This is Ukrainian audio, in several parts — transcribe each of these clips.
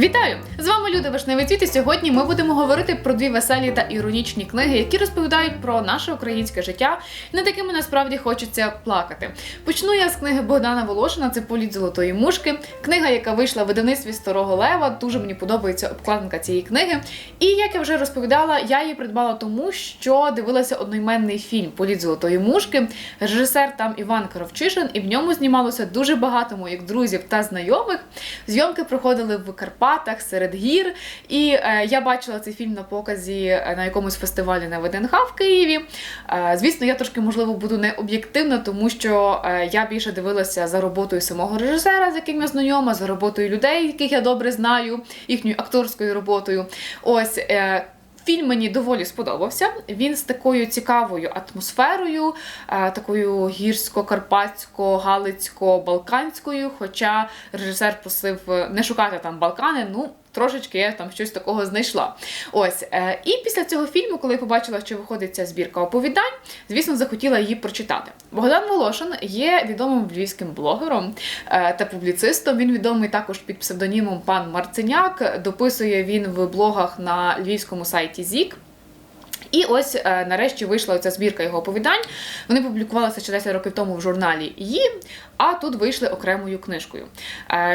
Вітаю! З вами Люда Вишневицвіт і сьогодні ми будемо говорити про дві веселі та іронічні книги, які розповідають про наше українське життя, і над якими насправді хочеться плакати. Почну я з книги Богдана Волошина, це Політ золотої мушки. Книга, яка вийшла в видавництві Старого Лева. Дуже мені подобається обкладинка цієї книги. І як я вже розповідала, я її придбала тому, що дивилася одноіменний фільм Політ золотої мушки. Режисер там Іван Кравчишин, і в ньому знімалося дуже багато моїх друзів та знайомих. Зйомки проходили в Карпатах серед гір. І е, я бачила цей фільм на показі е, на якомусь фестивалі на ВДНХ в Києві. Е, звісно, я трошки можливо буду не об'єктивна, тому що я більше дивилася за роботою самого режисера, з яким я знайома, за роботою людей, яких я добре знаю, їхньою акторською роботою. Ось. Фільм мені доволі сподобався. Він з такою цікавою атмосферою, е, такою гірсько-карпатсько-галицько-балканською. Хоча режисер просив не шукати там Балкани, ну трошечки я там щось такого знайшла. Ось е, і після цього фільму, коли я побачила, що виходить ця збірка оповідань, звісно, захотіла її прочитати. Богдан Волошин є відомим львівським блогером е, та публіцистом. Він відомий також під псевдонімом пан Марциняк. Дописує він в блогах на львівському сайті Зік. І ось е, нарешті вийшла ця збірка його оповідань. Вони публікувалися ще 10 років тому в журналі її, а тут вийшли окремою книжкою.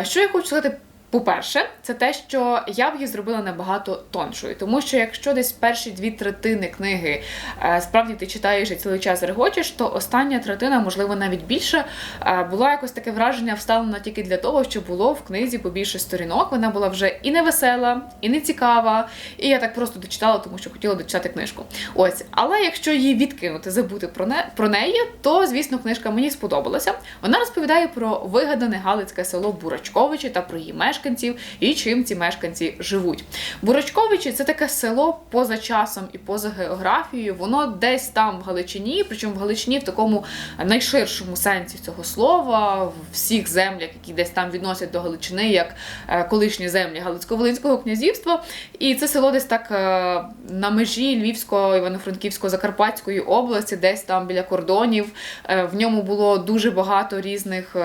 Що я хочу сказати. По-перше, це те, що я б її зробила набагато тоншою, тому що якщо десь перші дві третини книги е, справді ти читаєш і цілий час регочеш, то остання третина, можливо, навіть більше, е, була якось таке враження вставлена тільки для того, щоб було в книзі побільше сторінок. Вона була вже і не весела, і не цікава. І я так просто дочитала, тому що хотіла дочитати книжку. Ось, але якщо її відкинути, забути про не про неї, то звісно книжка мені сподобалася. Вона розповідає про вигадане галицьке село Бурачковичі та про її мешканців і чим ці мешканці живуть. Бурачковичі це таке село поза часом і поза географією. Воно десь там в Галичині, причому в Галичині в такому найширшому сенсі цього слова, в всіх землях, які десь там відносять до Галичини, як е, колишні землі Галицько-Волинського князівства. І це село десь так е, на межі Львівського, Івано-Франківського, Закарпатської області, десь там біля кордонів. Е, В ньому було дуже багато різних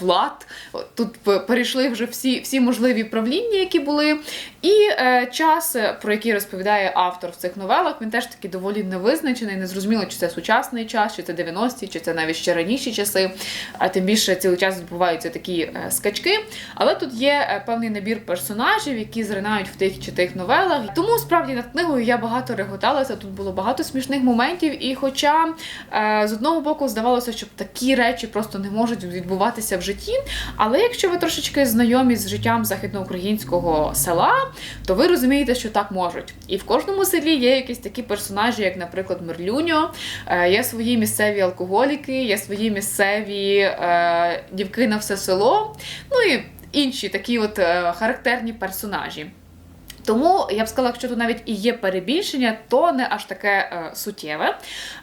влад. Тут перейшли вже всі, всі можливі правління, які були. І е, час, е, про який розповідає автор в цих новелах, він теж таки доволі невизначений. Не зрозуміло, чи це сучасний час, чи це 90-ті, чи це навіть ще раніші часи. А тим більше цілий час відбуваються такі е, скачки. Але тут є е, певний набір персонажів, які зринають в тих чи тих новелах. Тому справді над книгою я багато реготалася. Тут було багато смішних моментів. І хоча е, з одного боку здавалося, що такі речі просто не можуть відбуватися в житті. Але якщо ви трошечки знайомі з життям західноукраїнського села, то ви розумієте, що так можуть. І в кожному селі є якісь такі персонажі, як, наприклад, Мерлюньо, е, є свої місцеві алкоголіки, є свої місцеві е, дівки на все село, ну і інші такі от е, характерні персонажі. Тому я б сказала, якщо тут навіть і є перебільшення, то не аж таке е, суттєве.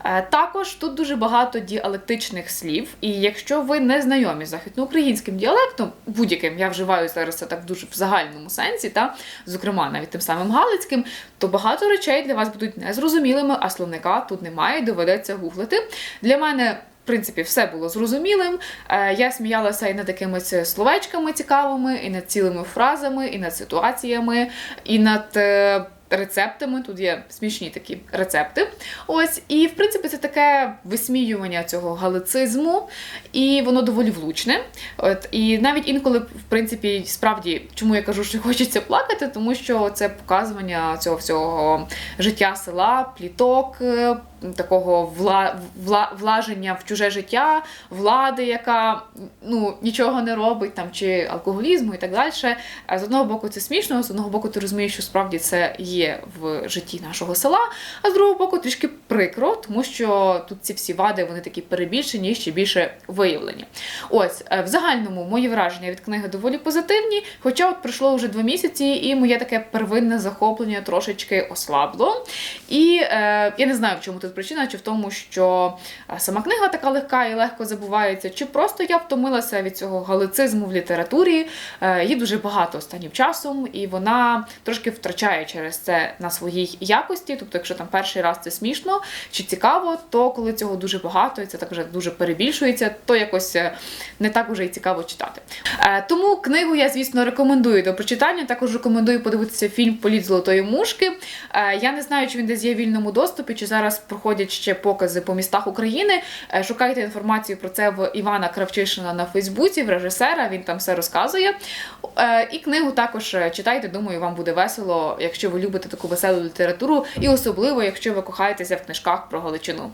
Е, також тут дуже багато діалектичних слів, і якщо ви не знайомі з західноукраїнським діалектом, будь-яким я вживаю зараз це так дуже в загальному сенсі, та зокрема навіть тим самим галицьким, то багато речей для вас будуть незрозумілими, а словника тут немає, доведеться гуглити. Для мене. В принципі, все було зрозумілим. Е, Я сміялася і над якимись словечками цікавими, і над цілими фразами, і над ситуаціями, і над е, рецептами. Тут є смішні такі рецепти. Ось, і в принципі, це таке висміювання цього галицизму, і воно доволі влучне. От, і навіть інколи, в принципі, справді, чому я кажу, що хочеться плакати, тому що це показування цього всього життя села, пліток. Е, Такого вла, вла, влаження в чуже життя, влади, яка ну нічого не робить, там чи алкоголізму і так далі. З одного боку, це смішно, з одного боку, ти розумієш, що справді це є в житті нашого села, а з другого боку, трішки прикро, тому що тут ці всі вади вони такі перебільшені ще більше виявлені. Ось е, в загальному мої враження від книги доволі позитивні. Хоча от пройшло вже два місяці, і моє таке первинне захоплення трошечки ослабло. І е, я не знаю, в чому тут причина, чи в тому, що е, сама книга така легка і легко забувається, чи просто я втомилася від цього галицизму в літературі. Е, Її дуже багато останнім часом, і вона трошки втрачає через це на своїй якості. Тобто, якщо там перший раз це смішно чи цікаво, то коли цього дуже багато, і це так вже дуже перебільшується, то якось е, не так уже і цікаво читати. Тому книгу я, звісно, рекомендую до прочитання. Також рекомендую подивитися фільм Політ золотої мушки. Я не знаю, чи він десь є в вільному доступі, чи зараз проходять ще покази по містах України. Е, Шукайте інформацію про це в Івана Кравчишина на Фейсбуці, в режисера. Він там все розказує. Е, І книгу також е, читайте. Думаю, вам буде весело, якщо ви любите таку веселу літературу, і особливо, якщо ви кохаєтеся в книжках про Галичину.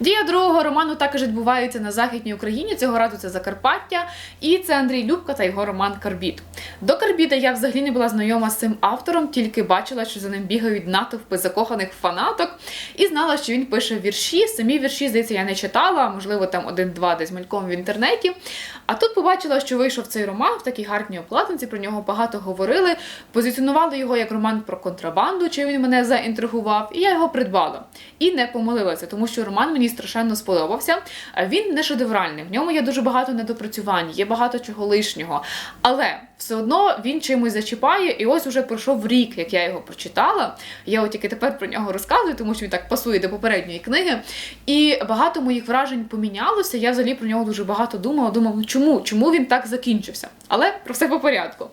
Дія другого роману також відбувається на Західній Україні. Цього разу це Закарпаття, і це Андрій Любка та його роман Карбіт. До Карбіта я взагалі не була знайома з цим автором, тільки бачила, що за ним бігають натовпи закоханих фанаток, і знала, що він пише вірші. Самі вірші, здається, я не читала, можливо, там один-два десь мальком в інтернеті. А тут побачила, що вийшов цей роман в такій гарній обкладинці, про нього багато говорили. Позиціонували його як роман про контрабанду, чи він мене заінтригував, і я його придбала. І не помилилася, тому що роман мені страшенно сподобався. Він не шедевральний, в ньому є дуже багато недопрацювань, є багато чого лишнього. Але все одно він чимось зачіпає, і ось уже пройшов рік, як я його прочитала. Я от тільки тепер про нього розказую, тому що він так пасує до попередньої книги. І багато моїх вражень помінялося. Я взагалі про нього дуже багато думала. Думала, ну чому? Чому він так закінчився? Але про все по порядку.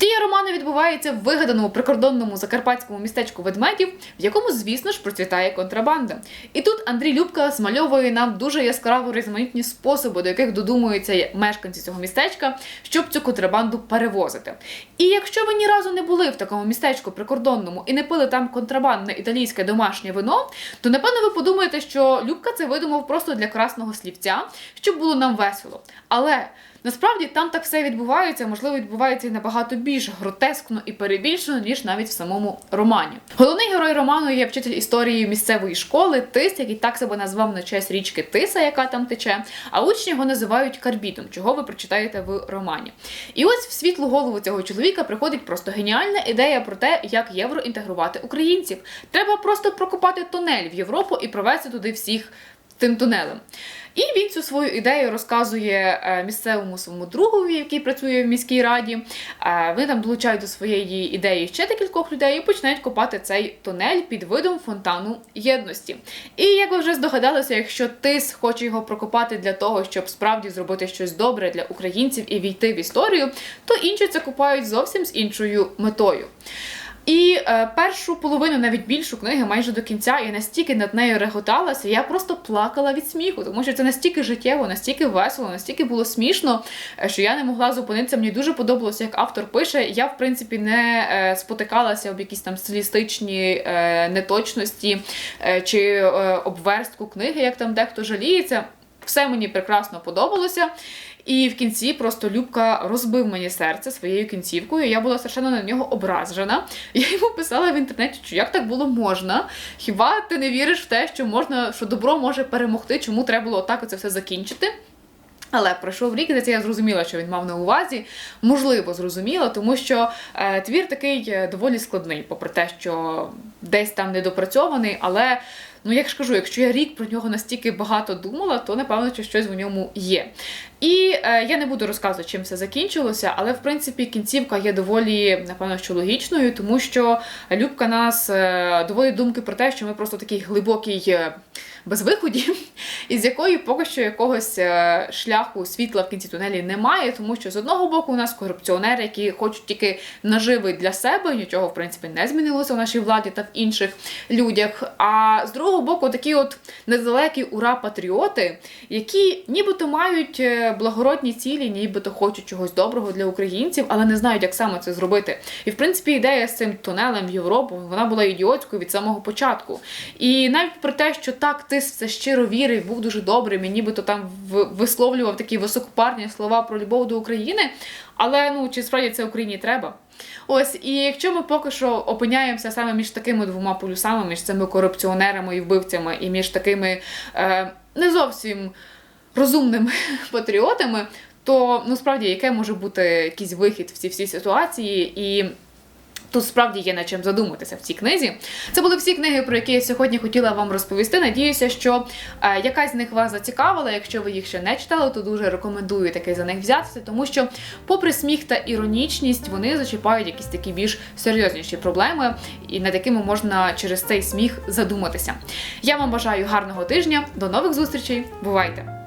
Дія роману відбувається в вигаданому прикордонному закарпатському містечку ведмедів, в якому, звісно ж, процвітає контрабанда. І тут Андрій Любка змальовує нам дуже яскраво різноманітні способи, до яких додумуються мешканці цього містечка, щоб цю контрабанду перевозити. І якщо ви ні разу не були в такому містечку прикордонному і не пили там контрабандне італійське домашнє вино, то напевно ви подумаєте, що Любка це видумав просто для красного слівця, щоб було нам весело. Але Насправді там так все відбувається, можливо, відбувається і набагато більш гротескно і перебільшено, ніж навіть в самому романі. Головний герой роману є вчитель історії місцевої школи Тис, який так себе назвав на честь річки Тиса, яка там тече. А учні його називають карбітом, чого ви прочитаєте в романі. І ось в світлу голову цього чоловіка приходить просто геніальна ідея про те, як євроінтегрувати українців. Треба просто прокопати тунель в Європу і провести туди всіх тим тунелем. І він цю свою ідею розказує е, місцевому своєму другові, який працює в міській раді. Е, Вони там долучають до своєї ідеї ще декількох людей і починають копати цей тунель під видом фонтану єдності. І як ви вже здогадалися, якщо тис хоче його прокопати для того, щоб справді зробити щось добре для українців і війти в історію, то інші це копають зовсім з іншою метою. І е, першу половину, навіть більшу книги, майже до кінця, я настільки над нею реготалася, я просто плакала від сміху, тому що це настільки життєво, настільки весело, настільки було смішно, е, що я не могла зупинитися. Мені дуже подобалося, як автор пише. Я, в принципі, не е, спотикалася об якісь там стилістичні е, неточності е, чи е, обверстку книги, як там дехто жаліється. Все мені прекрасно подобалося. І в кінці просто Любка розбив мені серце своєю кінцівкою. Я була страшенно на нього ображена. Я йому писала в інтернеті, що як так було можна. Хіба ти не віриш в те, що можна, що добро може перемогти? Чому треба було так оце все закінчити? Але пройшов рік, і це я зрозуміла, що він мав на увазі. Можливо, зрозуміла, тому що е, твір такий е, доволі складний, попри те, що десь там недопрацьований, але. Ну, як ж кажу, якщо я рік про нього настільки багато думала, то напевно що щось в ньому є. І е, я не буду розказувати, чим все закінчилося, але в принципі кінцівка є доволі, напевно, що логічною, тому що Любка нас е, доводить думки про те, що ми просто такий глибокий е, безвиході, із якої поки що якогось е, шляху світла в кінці тунелі немає, тому що з одного боку у нас корупціонери, які хочуть тільки наживи для себе, нічого в принципі не змінилося в нашій владі та в інших людях. А з другого боку, такі от недалекі ура-патріоти, які нібито мають е, благородні цілі, нібито хочуть чогось доброго для українців, але не знають, як саме це зробити. І в принципі ідея з цим тунелем в Європу вона була ідіотською від самого початку. І навіть про те, що так ти все щиро вірив, був дуже добрим, і нібито там висловлював такі високопарні слова про любов до України. Але ну чи справді це Україні треба? Ось, і якщо ми поки що опиняємося саме між такими двома полюсами, між цими корупціонерами і вбивцями, і між такими е, не зовсім розумними патріотами, то ну справді яке може бути якийсь вихід в ці всі ситуації і. Тут справді є над чим задуматися в цій книзі. Це були всі книги, про які я сьогодні хотіла вам розповісти. Надіюся, що е, якась з них вас зацікавила. Якщо ви їх ще не читали, то дуже рекомендую таки за них взятися, тому що, попри сміх та іронічність, вони зачіпають якісь такі більш серйозніші проблеми, і над якими можна через цей сміх задуматися. Я вам бажаю гарного тижня, до нових зустрічей. Бувайте!